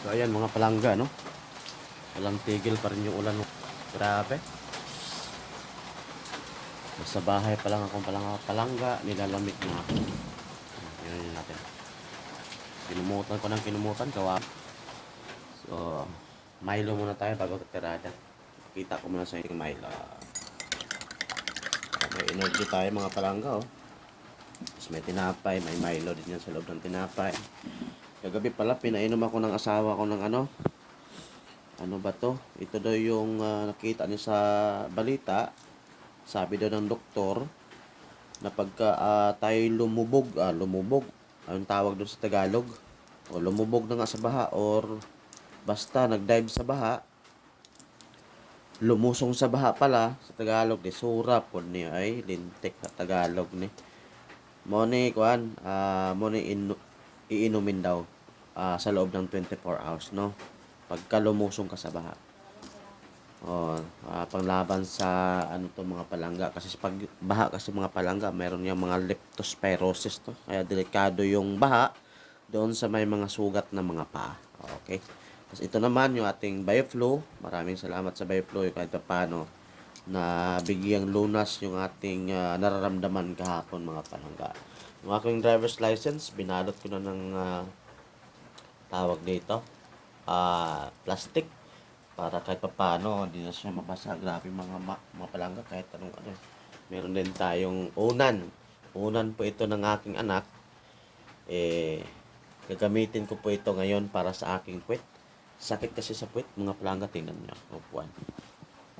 So ayan mga palangga no. Walang tigil pa rin yung ulan. Grabe. Sa bahay pa lang akong palangga, palangga nilalamig na ako. Yun natin. Kinumutan ko ng kinumutan, kawa. So, Milo muna tayo bago tirada. Kita ko muna sa inyo yung Milo. May energy tayo mga palangga oh. Tapos may tinapay, may Milo din yan sa loob ng tinapay. Kagabi pala, pinainom ako ng asawa ko ng ano. Ano ba to? Ito daw yung ah, nakita niya sa balita. Sabi daw ng doktor na pagka ah, tayo lumubog, ah, lumubog, anong tawag doon sa Tagalog? O lumubog na nga sa baha or basta nag-dive sa baha, lumusong sa baha pala sa Tagalog di sura po ni ay lintik sa Tagalog ni mo ni kuan ah mo ni iinumin daw ah, sa loob ng 24 hours no? Pagka lumusong ka sa baha. Oh ah, panglaban sa ano to mga palangga. Kasi pag baha kasi mga palangga mayroon yung mga leptospirosis to. Kaya delikado yung baha doon sa may mga sugat na mga paa. Okay? Tapos ito naman yung ating Bioflow. Maraming salamat sa Bioflow yung kahit paano na bigyang lunas yung ating ah, nararamdaman kahapon mga palangga. Yung aking driver's license, binalot ko na ng ah, tawag dito, ah plastic para kahit paano hindi na siya mabasa. Grabe mga, mga palangga kahit anong ano. Meron din tayong unan. Unan po ito ng aking anak. Eh, gagamitin ko po ito ngayon para sa aking puwet. Sakit kasi sa puwet, mga palangga, tingnan nyo. Upuan.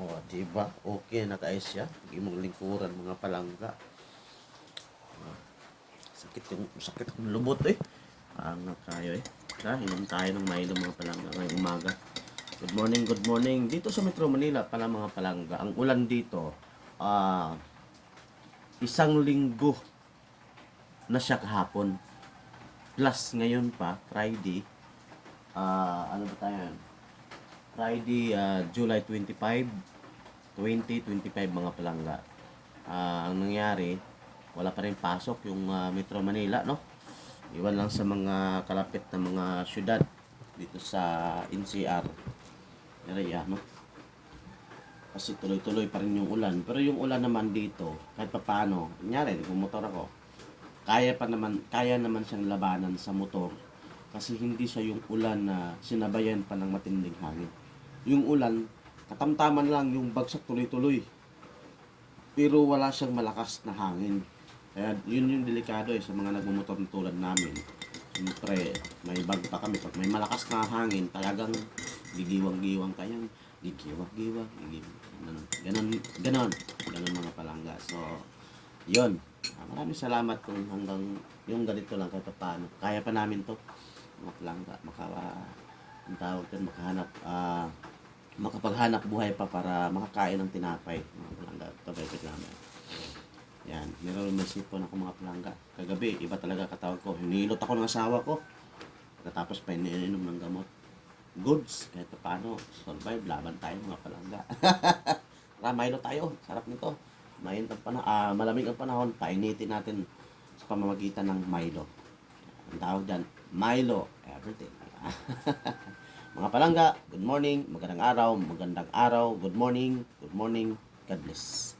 O, oh, diba? Okay, nakaayos siya. Hindi mong lingkuran, mga palangga. Ah, Sakit yung, sakit yung lubot eh. Parang kayo eh. Tara, inom tayo ng Milo mga palangga ngayong umaga. Good morning, good morning. Dito sa Metro Manila pala mga palangga, ang ulan dito, ah, isang linggo na siya kahapon. Plus ngayon pa, Friday, ah ano ba tayo? Friday, ah, July 25, 2025 mga palangga. Ah, ang nangyari, wala pa rin pasok yung ah, Metro Manila, no? Iwan lang sa mga kalapit na mga syudad dito sa NCR area, no? Kasi tuloy-tuloy pa rin yung ulan. Pero yung ulan naman dito, kahit pa paano, kunyari, motor ako, kaya pa naman, kaya naman siyang labanan sa motor kasi hindi siya yung ulan na sinabayan pa ng matinding hangin. Yung ulan, katamtaman lang yung bagsak tuloy-tuloy. Pero wala siyang malakas na hangin. Kaya yun yung delikado eh sa mga nagmumotor na tulad namin. Siyempre, may bag pa kami. Pag may malakas na hangin, talagang gigiwang-giwang kayang gigiwang-giwang. gigiwang. Ganon, ganon, ganon, ganon mga palangga. So, yun. Maraming salamat kung hanggang yung ganito lang kahit paano. Kaya pa namin to. Mga palangga. Maka, ang tawag doon, makahanap, ah, makapaghanap buhay pa para makakain ng tinapay. Mga palangga. Bebet namin. Yan, meron may sipon ako mga palangga. Kagabi, iba talaga katawag ko. Hinilot ako ng asawa ko. Pagkatapos pa iniinom ng gamot. Goods, kahit pa paano, survive, laban tayo mga palangga. Tara, Milo tayo. Sarap nito. Mainit ang panahon, ah, malamig ang panahon, painitin natin sa pamamagitan ng Milo. Ang tawag dyan, Milo, everything. mga palangga, good morning, magandang araw, magandang araw, good morning, good morning, God bless.